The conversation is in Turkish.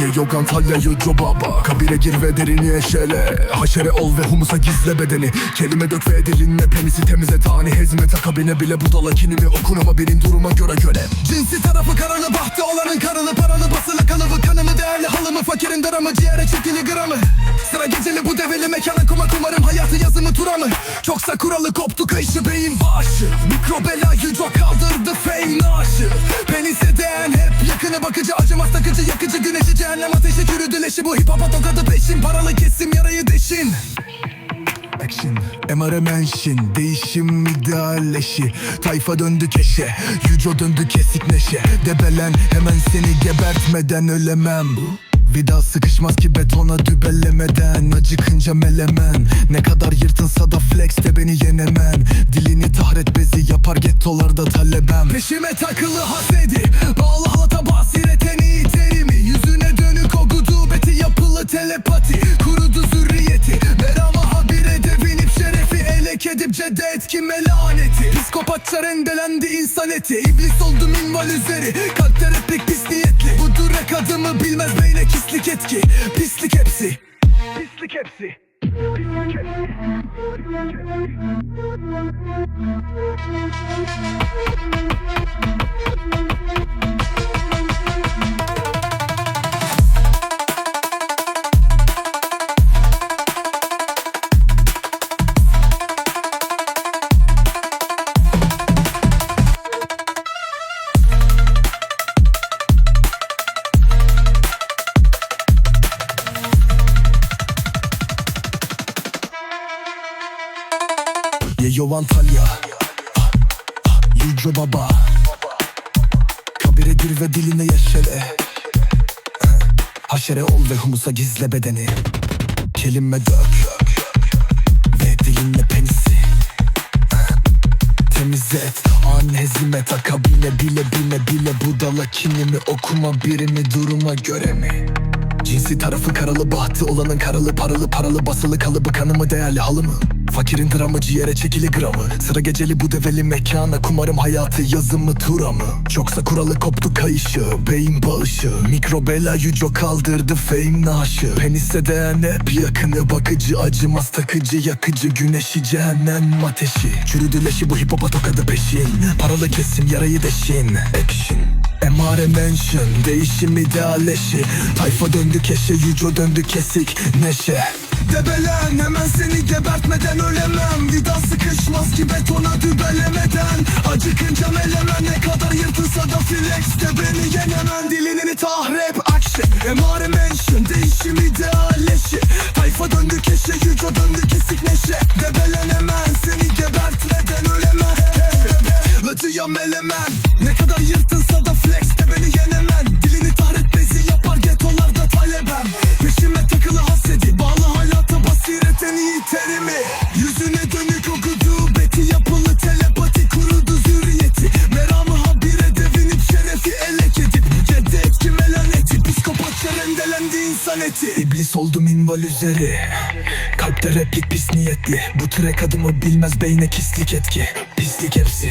Ye yok Antalya Yüce Baba Kabire gir ve derini eşele. Haşere ol ve humusa gizle bedeni. Kelime dök ve dilinle penisi temize Tani. Hezmete kabine bile budala kinimi Okun ama benim duruma göre göre. Cinsi tarafı karalı bahtı olanın karılı. Paralı basılı kalıbı kanımı değerli. Halımı Fakirin dramı ciğere çekili gramı. Sıra geceli bu develi mekana kuma kumarım. Hayatı yazımı turamı. Çoksa kuralı koptu kayışı beyin başı. Mikrobela yüce kaldırdı yakını bakıcı Acımaz takıcı yakıcı güneşi cehennem ateşi Çürüdü leşi. Bu hip hop'a tokadı peşin Paralı kesim yarayı deşin. Action MR mention Değişim idealleşi Tayfa döndü keşe Yüco döndü kesik neşe. Debelen hemen seni gebertmeden ölemem. Vida sıkışmaz ki betona dübellemeden. Acıkınca melemen. Ne kadar yırtınsa da flex de beni yenemen. Dilini tahret bezi yapar gettolarda talebem. Peşime takılı hasedi Bağlı Elek edip ceddet kime laneti. Psikopatça rendelendi insan eti. İblis oldu minval üzeri. Kalpte replik pis niyetli. Bu durek adımı bilmez beyne kislik etki. Pislik hepsi. Pislik hepsi. Pislik hepsi Yeyo Antalya. Yüce Baba. Kabire gir ve diline yeşele. Haşere ol ve humusa gizle bedeni. Kelime dök. Ve dilinle penisi. Temizlet An hezimet akabine bile bile bile. Budala kinimi okuma birimi duruma göre mi? Cinsi tarafı karalı bahtı olanın karalı paralı paralı basılı kalıbı kanımı değerli halı mı? Fakirin dramı ciğere çekili gramı. Sıra geceli bu develi mekana. Kumarım hayatı yazımı tura mı? Çoksa kuralı koptu kayışı beyin bağışı. Mikrobela yüco kaldırdı fame naşı Penise değen hep yakını bakıcı acımaz takıcı yakıcı güneşi cehennem ateşi. Çürüdü leşi bu hip hop'a tokadı peşin. Paralı kesim yarayı deşin. Action. MR mention Değişim idealleşi. Tayfa döndü keşe Yüco döndü kesik neşe Debelen hemen seni gebertmeden ölemem. Vida sıkışmaz ki betona dübelemeden Acıkınca melemen ne kadar yırtılsa da flex de beni yenemen. Dilini tahrip action MR mention Değişim idealleşi Tayfa döndü keşe Yüco döndü kesik neşe. Debelen hemen seni gebertmeden ölemem. Latıya melemen Ne kadar yırtınsa da flex insan eti İblis oldu minval üzeri. Kalpte replik pis niyetli. Bu trek adımı bilmez beyne kislik etki. Pislik hepsi